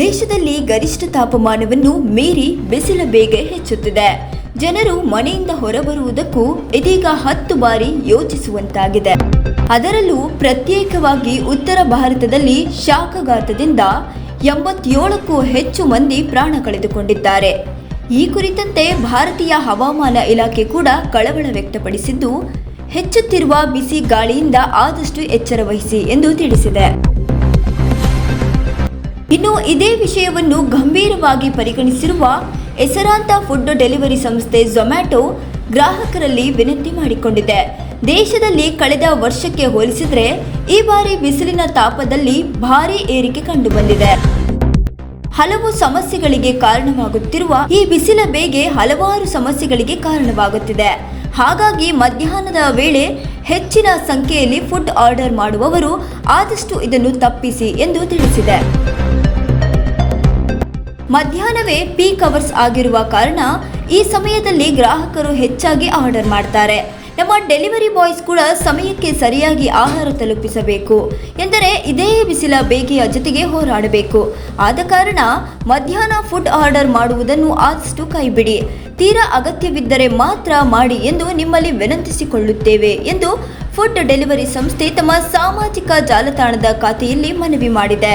ದೇಶದಲ್ಲಿ ಗರಿಷ್ಠ ತಾಪಮಾನವನ್ನು ಮೀರಿ ಬಿಸಿಲ ಬೇಗ ಹೆಚ್ಚುತ್ತಿದೆ. ಜನರು ಮನೆಯಿಂದ ಹೊರಬರುವುದಕ್ಕೂ ಇದೀಗ ಹತ್ತು ಬಾರಿ ಯೋಚಿಸುವಂತಾಗಿದೆ. ಅದರಲ್ಲೂ ಪ್ರತ್ಯೇಕವಾಗಿ ಉತ್ತರ ಭಾರತದಲ್ಲಿ ಶಾಖಘಾತದಿಂದ ಎಂಬತ್ತೇಳಕ್ಕೂ ಹೆಚ್ಚು ಮಂದಿ ಪ್ರಾಣ ಕಳೆದುಕೊಂಡಿದ್ದಾರೆ. ಈ ಕುರಿತಂತೆ ಭಾರತೀಯ ಹವಾಮಾನ ಇಲಾಖೆ ಕೂಡ ಕಳವಳ ವ್ಯಕ್ತಪಡಿಸಿದ್ದು, ಹೆಚ್ಚುತ್ತಿರುವ ಬಿಸಿ ಗಾಳಿಯಿಂದ ಆದಷ್ಟು ಎಚ್ಚರ ವಹಿಸಿ ಎಂದು ತಿಳಿಸಿದೆ. ಇನ್ನು ಇದೇ ವಿಷಯವನ್ನು ಗಂಭೀರವಾಗಿ ಪರಿಗಣಿಸಿರುವ ಹೆಸರಾಂತ ಫುಡ್ ಡೆಲಿವರಿ ಸಂಸ್ಥೆ ಝೊಮ್ಯಾಟೊ ಗ್ರಾಹಕರಲ್ಲಿ ವಿನಂತಿ ಮಾಡಿಕೊಂಡಿದೆ. ದೇಶದಲ್ಲಿ ಕಳೆದ ವರ್ಷಕ್ಕೆ ಹೋಲಿಸಿದರೆ ಈ ಬಾರಿ ಬಿಸಿಲಿನ ತಾಪದಲ್ಲಿ ಭಾರೀ ಏರಿಕೆ ಕಂಡುಬಂದಿದೆ. ಹಲವು ಸಮಸ್ಯೆಗಳಿಗೆ ಕಾರಣವಾಗುತ್ತಿರುವ ಈ ಬಿಸಿಲ ಬೇಗೆ ಹಲವಾರು ಸಮಸ್ಯೆಗಳಿಗೆ ಕಾರಣವಾಗುತ್ತಿದೆ. ಹಾಗಾಗಿ ಮಧ್ಯಾಹ್ನದ ವೇಳೆ ಹೆಚ್ಚಿನ ಸಂಖ್ಯೆಯಲ್ಲಿ ಫುಡ್ ಆರ್ಡರ್ ಮಾಡುವವರು ಆದಷ್ಟು ಇದನ್ನು ತಪ್ಪಿಸಿ ಎಂದು ತಿಳಿಸಿದೆ. ಮಧ್ಯಾಹ್ನವೇ ಪೀಕ್ ಅವರ್ಸ್ ಆಗಿರುವ ಕಾರಣ ಈ ಸಮಯದಲ್ಲಿ ಗ್ರಾಹಕರು ಹೆಚ್ಚಾಗಿ ಆರ್ಡರ್ ಮಾಡ್ತಾರೆ. ನಮ್ಮ ಡೆಲಿವರಿ ಬಾಯ್ಸ್ ಕೂಡ ಸಮಯಕ್ಕೆ ಸರಿಯಾಗಿ ಆಹಾರ ತಲುಪಿಸಬೇಕು ಎಂದರೆ ಇದೇ ಬಿಸಿಲ ಬೇಗೆಯ ಜೊತೆಗೆ ಹೋರಾಡಬೇಕು. ಆದ ಕಾರಣ ಮಧ್ಯಾಹ್ನ ಫುಡ್ ಆರ್ಡರ್ ಮಾಡುವುದನ್ನು ಆದಷ್ಟು ಕೈಬಿಡಿ. ತೀರಾ ಅಗತ್ಯವಿದ್ದರೆ ಮಾತ್ರ ಮಾಡಿ ಎಂದು ನಿಮ್ಮಲ್ಲಿ ವಿನಂತಿಸಿಕೊಳ್ಳುತ್ತೇವೆ ಎಂದು ಫುಡ್ ಡೆಲಿವರಿ ಸಂಸ್ಥೆ ತಮ್ಮ ಸಾಮಾಜಿಕ ಜಾಲತಾಣದ ಖಾತೆಯಲ್ಲಿ ಮನವಿ ಮಾಡಿದೆ.